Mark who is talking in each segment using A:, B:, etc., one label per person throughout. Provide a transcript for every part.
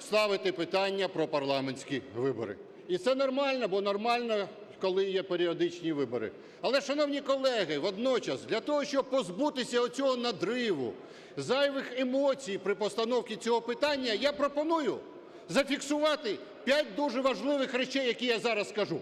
A: ставити питання про парламентські вибори. І це нормально, бо нормально, коли є періодичні вибори. Але, шановні колеги, водночас для того, щоб позбутися оцього надриву, зайвих емоцій при постановці цього питання, я пропоную зафіксувати п'ять дуже важливих речей, які я зараз скажу.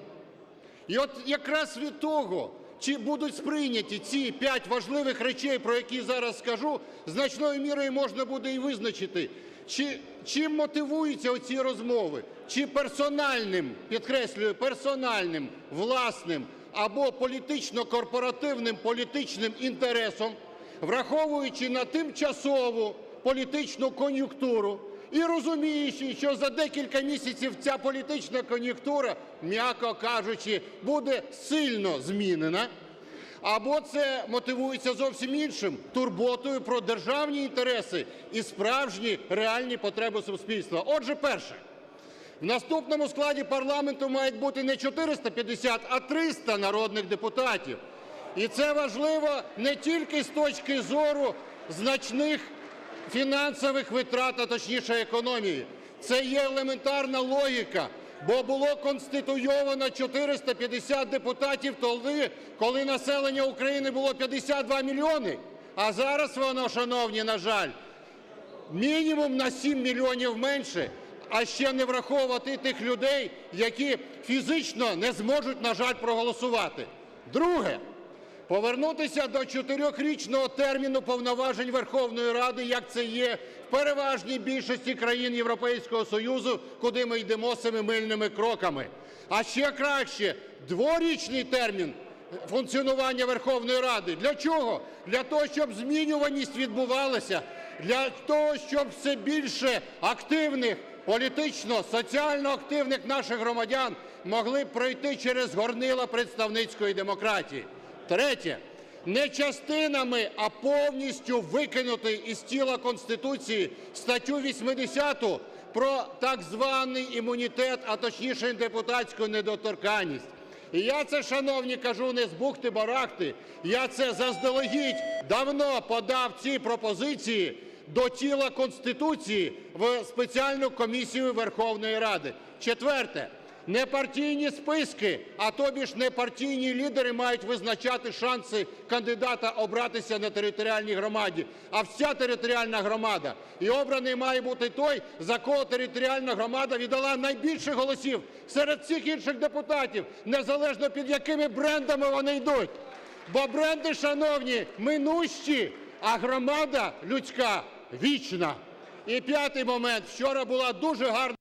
A: І от якраз від того, чи будуть сприйняті ці п'ять важливих речей, про які зараз скажу, значною мірою можна буде і визначити, чи, чим мотивуються оці розмови, чи персональним, підкреслюю, персональним, власним або політично-корпоративним політичним інтересом, враховуючи на тимчасову політичну кон'юнктуру і розуміючи, що за декілька місяців ця політична кон'юнктура, м'яко кажучи, буде сильно змінена, або це мотивується зовсім іншим – турботою про державні інтереси і справжні реальні потреби суспільства. Отже, перше. В наступному складі парламенту мають бути не 450, а 300 народних депутатів. І це важливо не тільки з точки зору значних фінансових витрат, а точніше економії. Це є елементарна логіка, бо було конституйовано 450 депутатів тоді, коли населення України було 52 мільйони. А зараз воно, шановні, на жаль, мінімум на 7 мільйонів менше, а ще не враховувати тих людей, які фізично не зможуть, на жаль, проголосувати. Друге. Повернутися до чотирьохрічного терміну повноважень Верховної Ради, як це є в переважній більшості країн Європейського Союзу, куди ми йдемо семимильними кроками. А ще краще – дворічний термін функціонування Верховної Ради. Для чого? Для того, щоб змінюваність відбувалася, для того, щоб все більше активних, політично, соціально активних наших громадян могли пройти через горнила представницької демократії. Третє. Не частинами, а повністю викинути із тіла Конституції статтю 80 про так званий імунітет, а точніше депутатську недоторканність. І я це, шановні, кажу не з бухти-барахти, я це заздалегідь давно подав ці пропозиції до тіла Конституції в спеціальну комісію Верховної Ради. Четверте. Непартійні списки, а тобі ж непартійні лідери мають визначати шанси кандидата обратися на територіальній громаді, а вся територіальна громада. І обраний має бути той, за кого територіальна громада віддала найбільше голосів серед всіх інших депутатів, незалежно під якими брендами вони йдуть. Бо бренди, шановні, минущі, а громада людська вічна. І п'ятий момент. Вчора була дуже гарна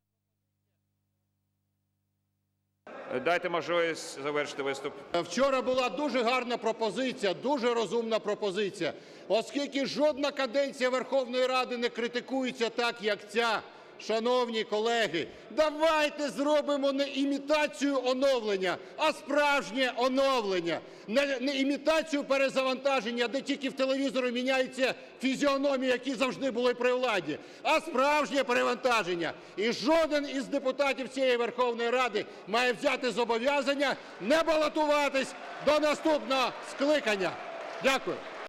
B: Дайте можливість завершити виступ.
A: Вчора була дуже гарна пропозиція, дуже розумна пропозиція. Оскільки жодна каденція Верховної Ради не критикується так, як ця, шановні колеги, давайте зробимо не імітацію оновлення, а справжнє оновлення. Не, імітацію перезавантаження, де тільки в телевізорі міняються фізіономії, які завжди були при владі, а справжнє перевантаження. І жоден із депутатів цієї Верховної Ради має взяти зобов'язання не балотуватись до наступного скликання. Дякую.